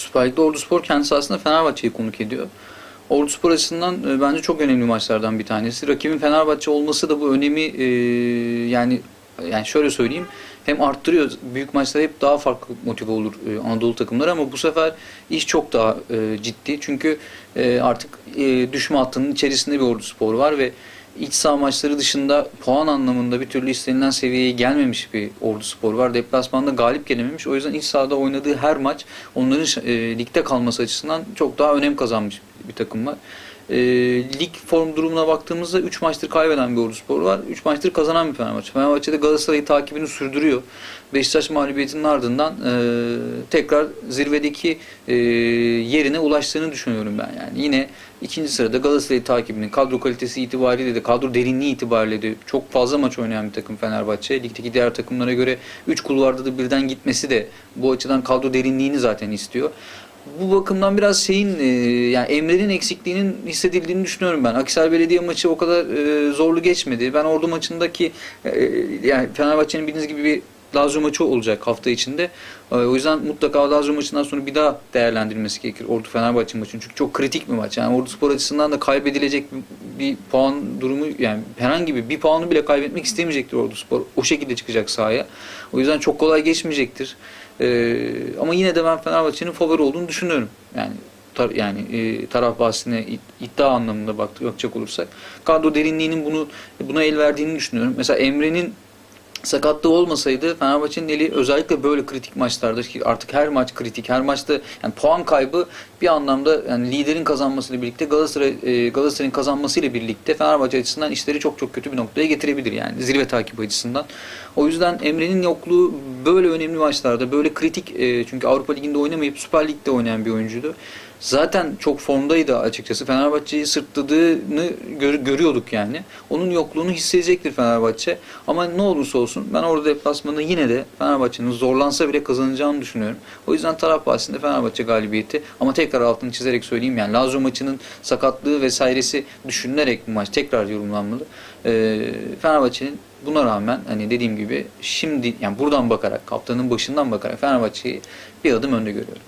Süper Lig'de Ordu Spor kendisi aslında Fenerbahçe'yi konuk ediyor. Ordu Spor açısından e, bence çok önemli maçlardan bir tanesi. Rakibin Fenerbahçe olması da bu önemi e, yani yani şöyle söyleyeyim hem arttırıyor. Büyük maçlar hep daha farklı motive olur e, Anadolu takımları ama bu sefer iş çok daha ciddi. Çünkü artık e, düşme hattının içerisinde bir Ordu Spor var ve iç saha maçları dışında puan anlamında bir türlü istenilen seviyeye gelmemiş bir Ordu Spor var. Deplasmanda galip gelememiş. O yüzden iç sahada oynadığı her maç onların e, ligde kalması açısından çok daha önem kazanmış bir takım var. E, lig form durumuna baktığımızda 3 maçtır kaybeden bir Ordu Spor var. 3 maçtır kazanan bir Fenerbahçe. Fenerbahçe de Galatasaray'ı takibini sürdürüyor. Beşiktaş mağlubiyetinin ardından e, tekrar zirvedeki e, yerine ulaştığını düşünüyorum ben. Yani yine ikinci sırada Galatasaray'ı takibinin kadro kalitesi itibariyle de kadro derinliği itibariyle de çok fazla maç oynayan bir takım Fenerbahçe. Ligdeki diğer takımlara göre 3 kulvarda da birden gitmesi de bu açıdan kadro derinliğini zaten istiyor bu bakımdan biraz şeyin e, yani Emre'nin eksikliğinin hissedildiğini düşünüyorum ben. Akisar Belediye maçı o kadar e, zorlu geçmedi. Ben Ordu maçındaki e, yani Fenerbahçe'nin bildiğiniz gibi bir Lazio maçı olacak hafta içinde. E, o yüzden mutlaka Lazio maçından sonra bir daha değerlendirilmesi gerekir Ordu Fenerbahçe maçının. Çünkü çok kritik bir maç. Yani Ordu Spor açısından da kaybedilecek bir, puan durumu yani herhangi bir bir puanı bile kaybetmek istemeyecektir Ordu Spor. O şekilde çıkacak sahaya. O yüzden çok kolay geçmeyecektir. Ee, ama yine de ben Fenerbahçe'nin favori olduğunu düşünüyorum. Yani tar yani e, taraf bahsine id- iddia anlamında bak bakacak olursak kadro derinliğinin bunu buna el verdiğini düşünüyorum. Mesela Emre'nin sakatlığı olmasaydı Fenerbahçe'nin eli özellikle böyle kritik maçlarda ki artık her maç kritik, her maçta yani puan kaybı bir anlamda yani liderin kazanmasıyla birlikte Galatasaray e, Galatasaray'ın kazanmasıyla birlikte Fenerbahçe açısından işleri çok çok kötü bir noktaya getirebilir yani zirve takibi açısından. O yüzden Emre'nin yokluğu böyle önemli maçlarda, böyle kritik e, çünkü Avrupa Ligi'nde oynamayıp Süper Lig'de oynayan bir oyuncuydu. Zaten çok formdaydı açıkçası. Fenerbahçe'yi sırtladığını gör- görüyorduk yani. Onun yokluğunu hissedecektir Fenerbahçe. Ama ne olursa olsun ben orada deplasmanı yine de Fenerbahçe'nin zorlansa bile kazanacağını düşünüyorum. O yüzden taraf bahsinde Fenerbahçe galibiyeti. Ama tekrar altını çizerek söyleyeyim yani Lazio maçının sakatlığı vesairesi düşünülerek bu maç tekrar yorumlanmalı. Ee, Fenerbahçe'nin buna rağmen hani dediğim gibi şimdi yani buradan bakarak haftanın başından bakarak Fenerbahçe'yi bir adım önde görüyorum.